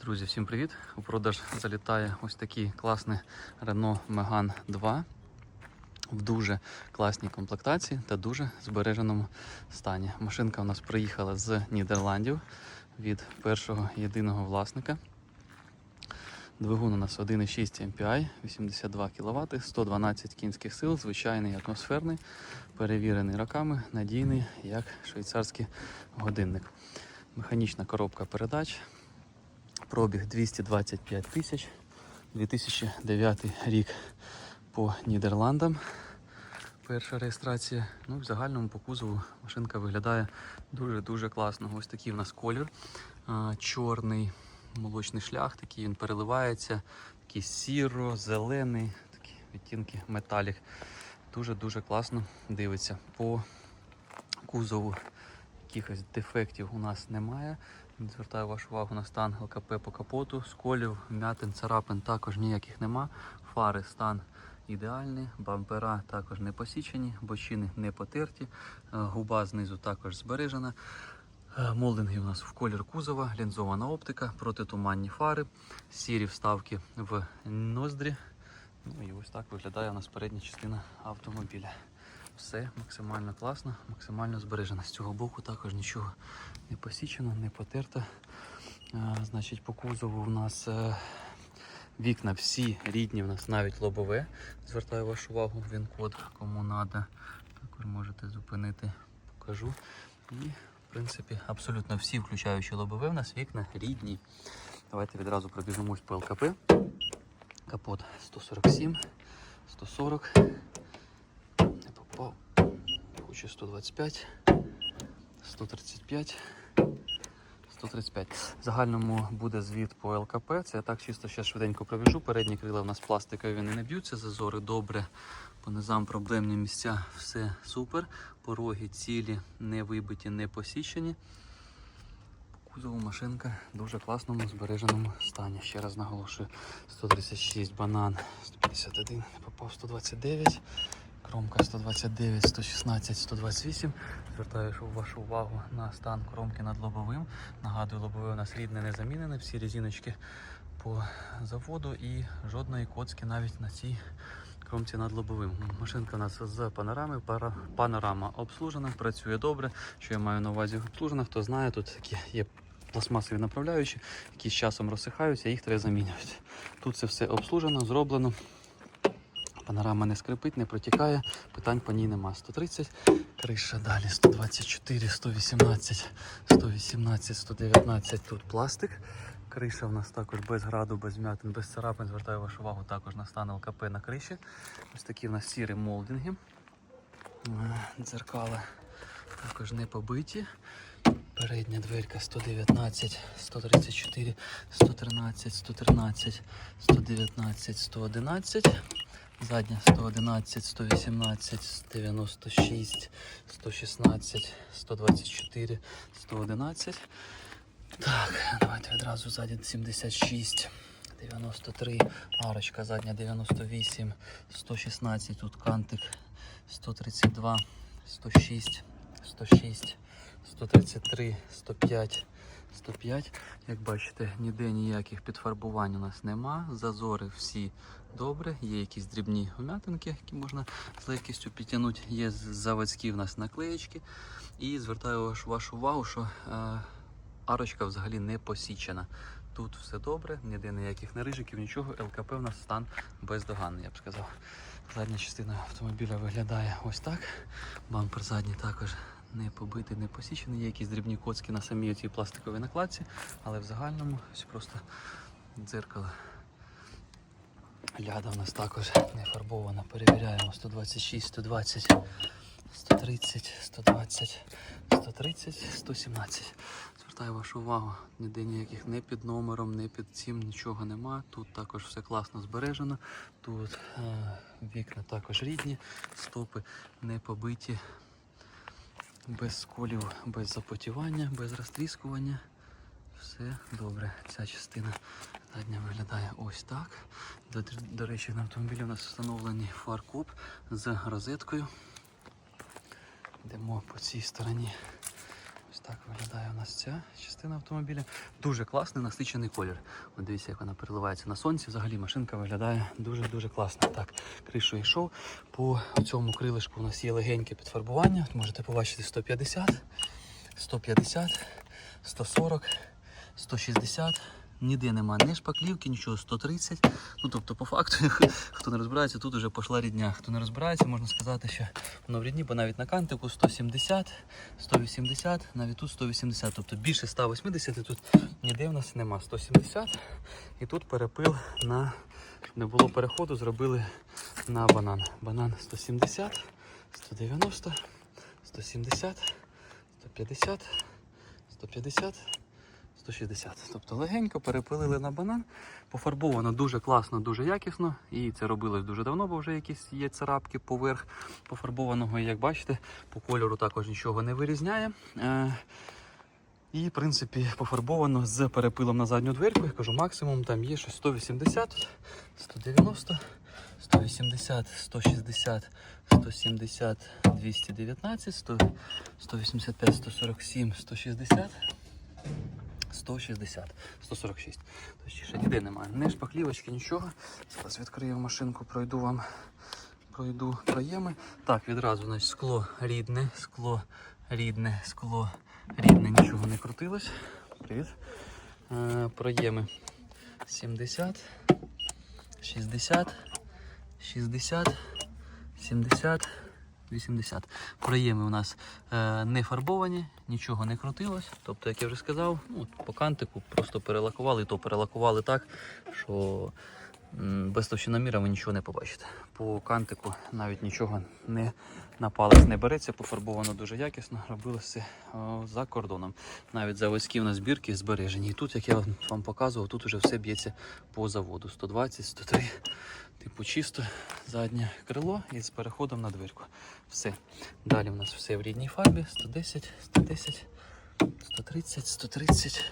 Друзі, всім привіт! У продаж залітає ось такий класний Renault Megane 2 в дуже класній комплектації та дуже збереженому стані. Машинка у нас приїхала з Нідерландів від першого єдиного власника. Двигун у нас 1,6 MPI, 82 кВт, 112 кінських сил, звичайний атмосферний, перевірений роками, надійний, як швейцарський годинник. Механічна коробка передач, пробіг 225 тисяч, 2009 рік по Нідерландам. Перша реєстрація. Ну, в загальному по кузову машинка виглядає дуже-дуже класно. Ось такий у нас колір. Чорний молочний шлях, такий він переливається, такий сіро, зелений, такі відтінки металік. Дуже-дуже класно дивиться. По кузову якихось дефектів у нас немає. Звертаю вашу увагу на стан ЛКП по капоту, сколів, м'ятин, царапин також ніяких нема. Фари стан ідеальний, бампера також не посічені, бочини не потерті, е, губа знизу також збережена. Е, Молдинги у нас в колір кузова, лінзована оптика, протитуманні фари, сірі вставки в ноздрі. Ну і ось так виглядає у нас передня частина автомобіля. Все максимально класно, максимально збережено. З цього боку також нічого не посічено, не потерто. Значить, по кузову в нас е, вікна всі рідні, в нас навіть лобове. Звертаю вашу увагу, він код кому треба. Також можете зупинити, покажу. І, в принципі, абсолютно всі, включаючи лобове, в нас вікна рідні. Давайте відразу пробіжимось по ЛКП. Капот 147, 140. Попав. Хочу 125, 135, 135. В загальному буде звіт по ЛКП. Це я так чисто ще швиденько пробіжу. Передні крила в нас пластикові вони не б'ються, зазори добре. По низам проблемні місця все супер. Пороги цілі, не вибиті, не посічені. По кузову машинка в дуже класному збереженому стані. Ще раз наголошую: 136 банан, 151, не попав 129. Кромка 129, 116, 128. Звертаю вашу увагу на стан кромки над лобовим. Нагадую, лобове у нас рідне не замінене, всі резиночки по заводу і жодної коцки навіть на цій кромці над лобовим. Машинка у нас з панорами. Панорама обслужена, працює добре. Що я маю на увазі обслужена, хто знає, тут такі є пластмасові направляючі, які з часом розсихаються, їх треба замінювати. Тут це все обслужено, зроблено. Панорама не скрипить, не протікає, питань по ній нема. 130, криша далі 124, 118, 118, 119. Тут пластик. Криша в нас також без граду, без м'ятин, без царапин. Звертаю вашу увагу також на стан ЛКП на криші. Ось такі в нас сірі молдинги. Е, Дзеркала також не побиті. Передня дверка 119, 134, 113, 113, 119, 111. Задня 111, 118, 96, 116, 124, 111. Так, давайте відразу ззаді 76, 93, арочка задня 98, 116, тут кантик 132, 106, 106, 133, 105, 105. Як бачите, ніде ніяких підфарбувань у нас нема. Зазори всі добре. Є якісь дрібні вмятинки, які можна з легкістю підтягнути. Є заводські в нас наклеєчки. І звертаю вашу, увагу, що е, арочка взагалі не посічена. Тут все добре, ніде ніяких нарижиків, нічого. ЛКП у нас стан бездоганний, я б сказав. Задня частина автомобіля виглядає ось так. Бампер задній також не побитий, не посічений. Є якісь дрібні коцки на самій цій пластиковій накладці, але в загальному ось просто дзеркало. Ляда у нас також не фарбована. Перевіряємо 126, 120, 130, 120, 130, 117. Звертаю вашу увагу, ніде ніяких не під номером, не під цим нічого нема. Тут також все класно збережено. Тут е, вікна також рідні, стопи не побиті, без сколів, без запотівання, без розтріскування. Все добре. Ця частина задня виглядає ось так. До, до речі, на автомобілі у нас встановлений фаркоп з розеткою. Йдемо по цій стороні. Ось так виглядає у нас ця частина автомобіля. Дуже класний насичений колір. От дивіться, як вона переливається на сонці. Взагалі машинка виглядає дуже-дуже класно. Так, кришу йшов. По цьому крилишку у нас є легеньке підфарбування. От можете побачити 150, 150, 140, 160. Ніде нема ні шпаклівки, нічого 130. Ну тобто, по факту, хто не розбирається, тут вже пішла рідня. Хто не розбирається, можна сказати, що воно в рідні, бо навіть на кантику 170, 180, навіть тут 180. Тобто більше 180 тут ніде в нас нема. 170. І тут перепил на не було переходу, зробили на банан. Банан 170, 190, 170, 150, 150. 160. Тобто легенько перепилили на банан. Пофарбовано дуже класно, дуже якісно. І це робилось дуже давно, бо вже якісь є царапки поверх пофарбованого. І як бачите, по кольору також нічого не вирізняє. Е, І, в принципі, пофарбовано з перепилом на задню дверку. Я кажу, максимум там є щось 180, 190, 180, 160, 170, 219, 100, 185, 147, 160. 160, 146. Точніше, ніде немає. Ні шпаклівочки, нічого. Зараз відкрию машинку, пройду вам пройду проєми. Так, відразу значить, скло рідне, скло рідне, скло рідне, нічого не крутилось. Привіт. Е, проєми 70, 60, 60, 70. 80. Проєми у нас е, не фарбовані, нічого не крутилось. Тобто, як я вже сказав, ну, по кантику просто перелакували, то перелакували так, що без товщиноміра ви нічого не побачите. По кантику навіть нічого не на не береться, пофарбовано дуже якісно, робили все о, за кордоном. Навіть заводські у нас збірки збережені. І тут, як я вам показував, тут уже все б'ється по заводу. 120, 103. Типу чисто заднє крило і з переходом на дверку. Все. Далі у нас все в рідній фарбі. 110, 110, 130, 130,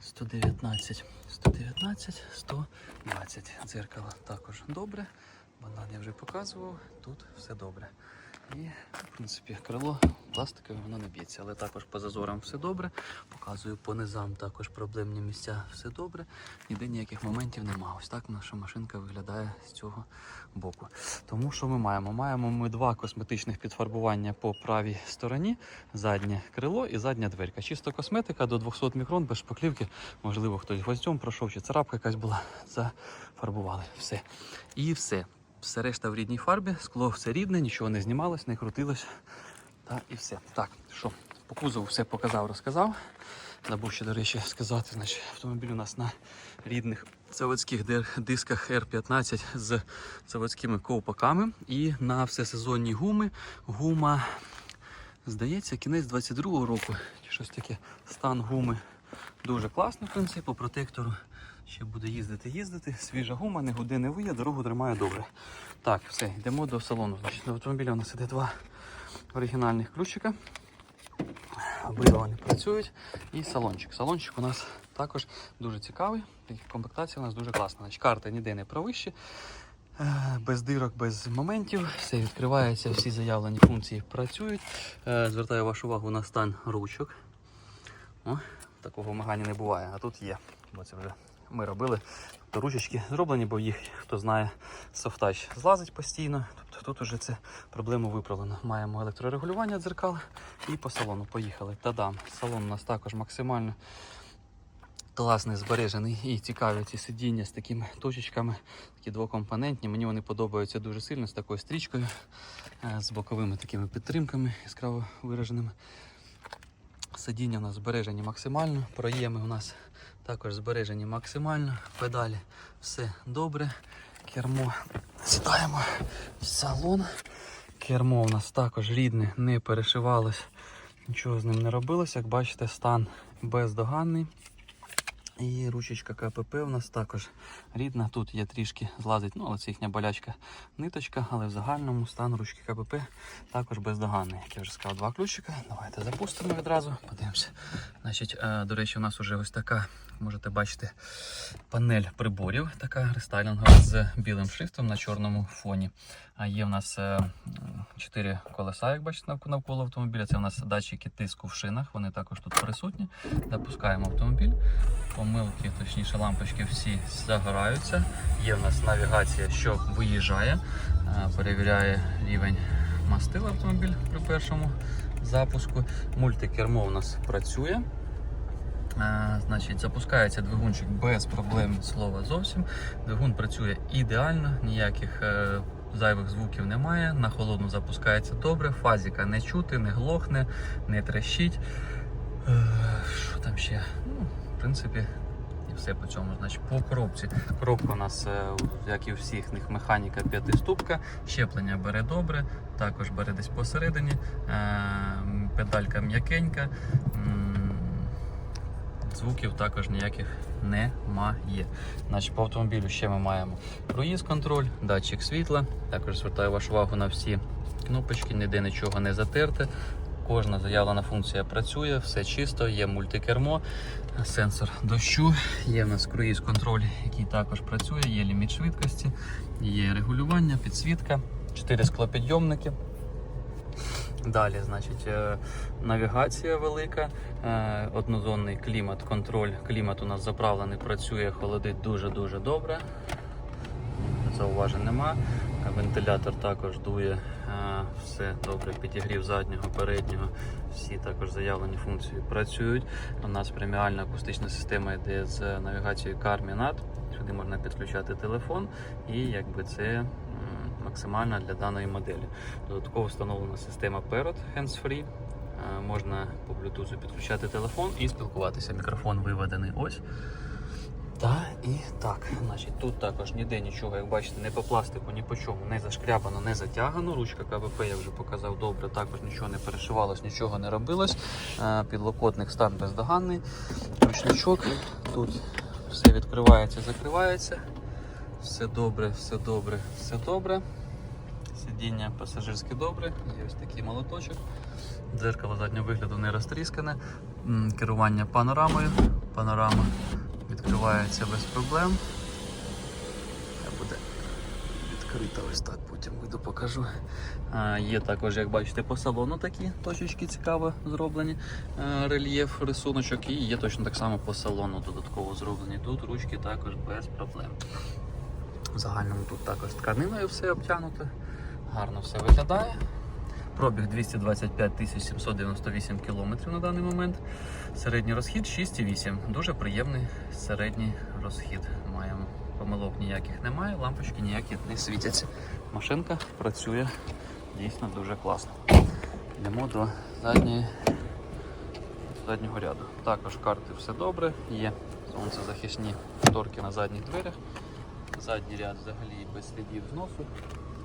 119, 119, 120. Дзеркало також добре. Банан я вже показував. Тут все добре. І, в принципі, крило пластикове воно не б'ється, але також по зазорам все добре. Показую по низам також проблемні місця все добре. Ніде ніяких моментів немає. Ось так наша машинка виглядає з цього боку. Тому що ми маємо? Маємо ми два косметичних підфарбування по правій стороні, заднє крило і задня дверка. Чисто косметика до 200 мікрон без шпаклівки. Можливо, хтось гвоздем пройшов, чи царапка якась була. Зафарбували. Все. І все. Все решта в рідній фарбі, скло все рідне, нічого не знімалось, не крутилось. Та і все. Так, що, по кузову все показав, розказав. Забув ще, до речі, сказати, значить, автомобіль у нас на рідних заводських дисках R15 з заводськими ковпаками і на всесезонні гуми. Гума, здається, кінець 22-го року. Щось таке. Стан гуми дуже класний, в принципі, по протектору. Ще буде їздити, їздити. Свіжа гума, не гуде, не виє, дорогу тримає добре. Так, все, йдемо до салону. Значить, до автомобіля у нас іде два оригінальних ключика. Обидва вони працюють. І салончик. Салончик у нас також дуже цікавий. Комплектація у нас дуже класна. Значить, карта ніде не провище. Е, Без дирок, без моментів, все відкривається, всі заявлені функції працюють. Е, Звертаю вашу увагу на стан ручок. О, такого в Магані не буває, а тут є. Бо це вже ми робили. Тобто ручечки зроблені, бо їх, хто знає, софтач злазить постійно. Тобто тут уже це проблему виправлено. Маємо електрорегулювання дзеркал і по салону поїхали. Та-дам, салон у нас також максимально класний, збережений і цікаві ці сидіння з такими точечками, такі двокомпонентні. Мені вони подобаються дуже сильно з такою стрічкою, е, з боковими такими підтримками яскраво вираженими. Сидіння у нас збережені максимально, проєми у нас також збережені максимально, педалі все добре. Кермо сідаємо в салон. Кермо у нас також рідне, не перешивалось, нічого з ним не робилось. Як бачите, стан бездоганний. І ручечка КПП у нас також рідна. Тут є трішки злазить, ну але це їхня болячка ниточка, але в загальному стан ручки КПП також бездоганний. Як я вже сказав, два ключика. Давайте запустимо відразу, подивимося. Значить, е, до речі, у нас вже ось така, можете бачити, панель приборів, така рестайлінгова з білим шрифтом на чорному фоні. А є в нас е, чотири колеса, як бачите, навколо автомобіля. Це у нас датчики тиску в шинах, вони також тут присутні. Запускаємо автомобіль. Помилки, точніше, лампочки всі загораються. Є в нас навігація, що виїжджає, е, перевіряє рівень мастила автомобіль при першому запуску. Мультикермо у нас працює. Е, Значить, запускається двигунчик без проблем слова зовсім. Двигун працює ідеально, ніяких е, зайвих звуків немає. На холодну запускається добре, фазіка не чути, не глохне, не трещить. Е, Що там ще? Ну, в принципі, і все по цьому. Значить, по коробці. Коробка у нас, е, як і у всіх них, механіка п'ятиступка, щеплення бере добре, також бере десь посередині, е, педалька м'якенька. Звуків також ніяких немає. Значить, по автомобілю ще ми маємо круїз контроль, датчик світла. Також звертаю вашу увагу на всі кнопочки, ніде нічого не затерте. Кожна заявлена функція працює, все чисто, є мультикермо, сенсор дощу, є в нас круїз контроль, який також працює, є ліміт швидкості, є регулювання, підсвітка, 4 склопідйомники. Далі, значить, е, навігація велика, е, однозонний клімат, контроль. Клімат у нас заправлений, працює, холодить дуже-дуже добре. Зауважень нема. Вентилятор також дує, е, все добре, підігрів заднього, переднього. Всі також заявлені функції працюють. У нас преміальна акустична система йде з навігацією CarMinat. Сюди можна підключати телефон, і якби це м, максимально для даної моделі. Додатково встановлена система Parrot Hands-Free. Е, Можна по Bluetooth підключати телефон і спілкуватися. Мікрофон виведений ось. Та і так. Значить, тут також ніде нічого, як бачите, не по пластику, ні по чому не зашкрябано, не затягано. Ручка КВП я вже показав добре, також нічого не перешивалось, нічого не робилось. Е, Підлокотник стан бездоганний. Ручничок. Тут все відкривається, закривається. Все добре, все добре, все добре. Сидіння пасажирське добре, є ось такий молоточок. Дзеркало заднього вигляду не розтріскане. Керування панорамою. Панорама відкривається без проблем. Буде відкрита ось так, потім вийду покажу. А, є також, як бачите, по салону такі точечки цікаво зроблені. е, Рельєф, рисуночок, і є точно так само по салону додатково зроблені. Тут ручки також без проблем. В загальному тут також тканиною все обтягнуто. Гарно все виглядає. Пробіг 225 798 км на даний момент. Середній розхід 6,8. Дуже приємний середній розхід маємо. Помилок ніяких немає, лампочки ніякі не світяться. Машинка працює дійсно дуже класно. Йдемо до задньої, заднього ряду. Також карти все добре, є сонцезахисні шторки на задніх дверях. Задній ряд взагалі без слідів зносу.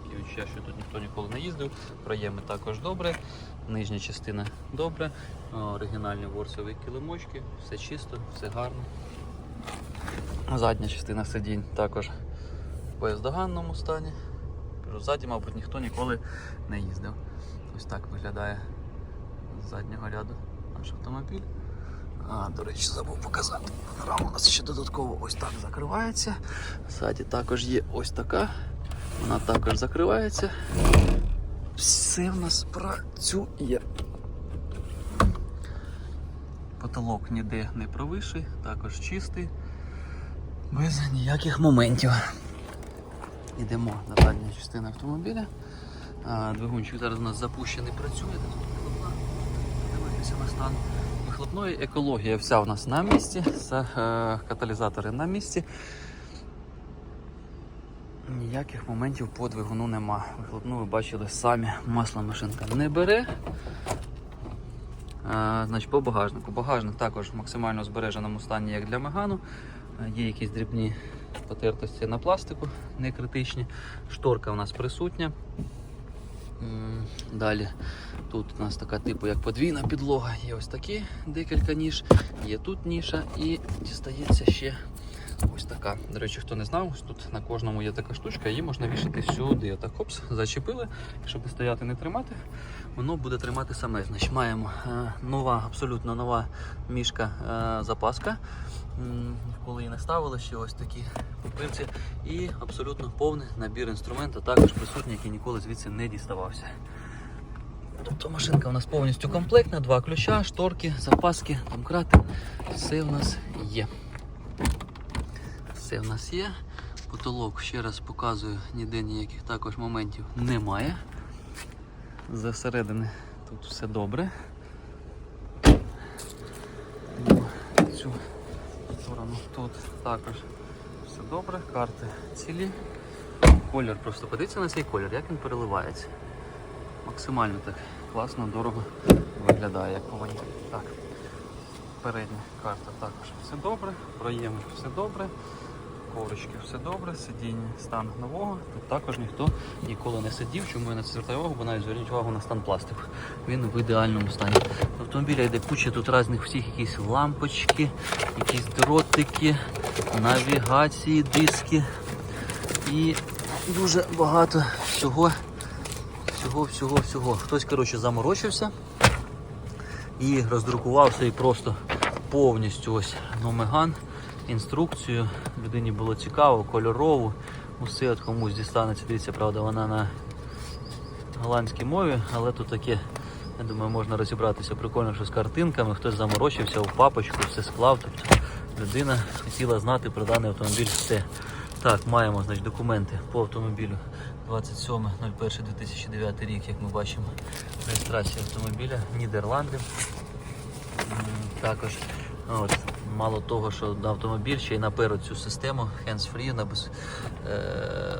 Таке відчуття, що тут ніхто ніколи не їздив. Проєми також добре. Нижня частина добре. Оригінальні ворсові килимочки, все чисто, все гарно. Задня частина сидінь також в бездоганному стані. Ззаді, мабуть, ніхто ніколи не їздив. Ось так виглядає з заднього ряду наш автомобіль. А, до речі, забув показати. Рама у нас ще додатково ось так закривається. Ззаді також є ось така. Вона також закривається. Все в нас працює. Потолок ніде не провисший, також чистий, без ніяких моментів. Йдемо на задню частину автомобіля. Двигунчик зараз у нас запущений, працює. Дивитися на стан вихлопної. Екологія вся у нас на місці, Це, е, каталізатори на місці. Ніяких моментів по двигуну нема. Вихлопну ви бачили самі, масло машинка не бере. А, значить, по багажнику. Багажник також в максимально збереженому стані, як для Мегану. А, Є якісь дрібні потертості на пластику, не критичні. Шторка у нас присутня. Далі. Тут у нас така типу як подвійна підлога. Є ось такі декілька ніж, є тут ніша. І дістається ще ось така. До речі, хто не знав, тут на кожному є така штучка, її можна вішати сюди. Отак хопс, зачепили. Щоб стояти не тримати, воно буде тримати саме. Значить, маємо е, нова, абсолютно нова мішка е, запаска. Коли її не ставили, ще ось такі покривці. І абсолютно повний набір інструменту, також присутній, який ніколи звідси не діставався. Тобто машинка у нас повністю комплектна, два ключа, шторки, запаски, домкрати. Все в нас є. Все в нас є. Потолок, ще раз показую, ніде ніяких також моментів немає. Зсередини тут все добре. Ну, Цю сторону тут також все добре, карти цілі. Колір, просто подивіться на цей колір, як він переливається. Максимально так класно, дорого виглядає, як повинні. Так. Передня карта також все добре, проєми все добре, коврички все добре, сидіння, стан нового. Тут також ніхто ніколи не сидів. Чому я на це звертаю увагу, бо навіть зверніть увагу на стан пластику. Він в ідеальному стані. Автомобіля йде куча тут різних всіх якісь лампочки, якісь дротики, навігації, диски і дуже багато всього. Всього, всього, всього. Хтось, коротше, заморочився і роздрукувався і просто повністю ось номеган, інструкцію. Людині було цікаво, кольорову. Усе от комусь дістанеться. Дивіться, правда, вона на голландській мові, але тут таке, я думаю, можна розібратися прикольно, що з картинками. Хтось заморочився в папочку, все склав. Тобто людина хотіла знати про даний автомобіль все. Так, маємо значить, документи по автомобілю 27.01.2009 рік, як ми бачимо, реєстрація автомобіля Нідерланди. Також от, мало того, що на автомобіль ще й наперед цю систему hands-free на, без, е,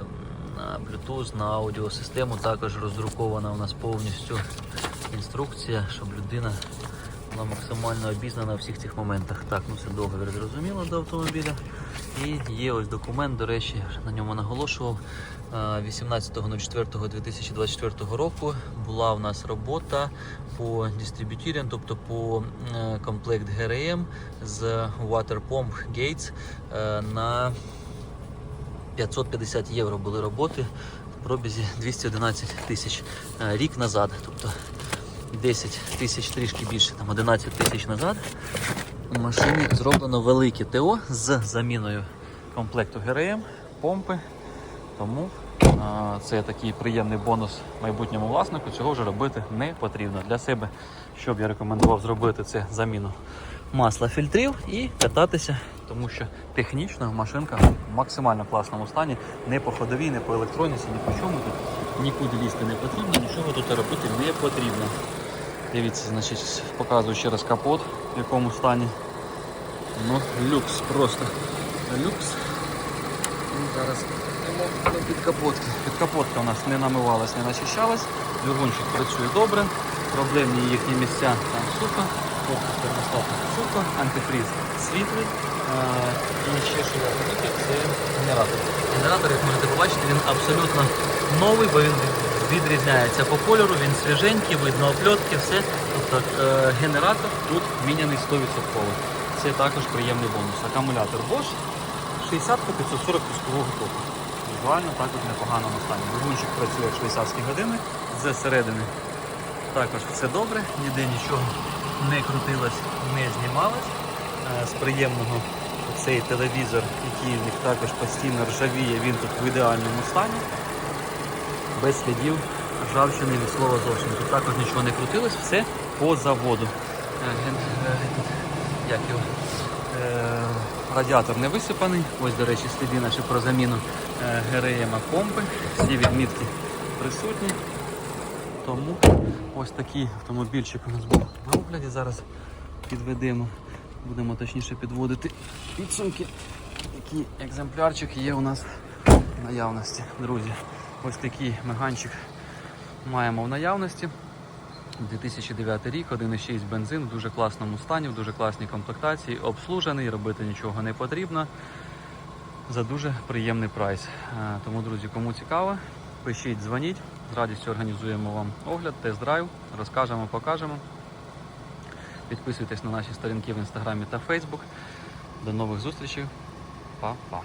на Bluetooth, на аудіосистему також роздрукована у нас повністю інструкція, щоб людина була максимально обізнана у всіх цих моментах. Так, ну це договір зрозуміло до автомобіля. І є ось документ, до речі, на ньому наголошував. е, 18.04.2024 року була в нас робота по дистриб'ютірам, тобто по е, комплект ГРМ з Water Pump Gates е, на 550 євро були роботи в пробізі 211 тисяч е, рік назад. Тобто 10 тисяч трішки більше, там 11 тисяч назад. Машині зроблено велике ТО з заміною комплекту ГРМ, помпи. Тому а, це такий приємний бонус майбутньому власнику. Цього вже робити не потрібно. Для себе, що б я рекомендував зробити, це заміну масла фільтрів і кататися, тому що технічно машинка в максимально класному стані, не по ходовій, не по електроніці, ні по чому тут нікуди лізти не потрібно, нічого тут робити не потрібно. Дивіться, значить, показую ще раз капот, в якому стані. Ну, люкс просто. Люкс. І зараз до підкапотки. Підкапотка у нас не намивалась, не начищалась. Двигунчик працює добре. Проблемні їхні місця там сухо. Корпус термостату сухо, антифріз світлий. І ще що я помітив, це генератор. Генератор, як можете побачити, він абсолютно новий, бо він відрізняється по кольору, він свіженький, видно опльотки, все. Тобто генератор тут міняний 100%. Це також приємний бонус. Акумулятор Bosch 60 540 пускового току. Візуально також в непоганому стані. Двигунчик працює як швейцарські години, з середини також все добре, ніде нічого не крутилось, не знімалось. Е, З приємного цей телевізор, який в них також постійно ржавіє, він тут в ідеальному стані. Без слідів ржавчини від слова зовсім. Тут також нічого не крутилось, все по заводу. Як його? Е, Радіатор не висипаний. Ось, до речі, сліди наші про заміну е, помпи. Всі відмітки присутні. Тому ось такий автомобільчик у нас був на огляді. Зараз підведемо, будемо точніше підводити підсумки. Такий екземплярчик є у нас в наявності, друзі. Ось такий меганчик маємо в наявності. 2009 рік, 1,6 бензин в дуже класному стані, в дуже класній комплектації, обслужений, робити нічого не потрібно. За дуже приємний прайс. Е, Тому, друзі, кому цікаво, пишіть, дзвоніть. З радістю організуємо вам огляд, тест-драйв, розкажемо, покажемо. Підписуйтесь на наші сторінки в інстаграмі та Фейсбук. До нових зустрічей. Па-па.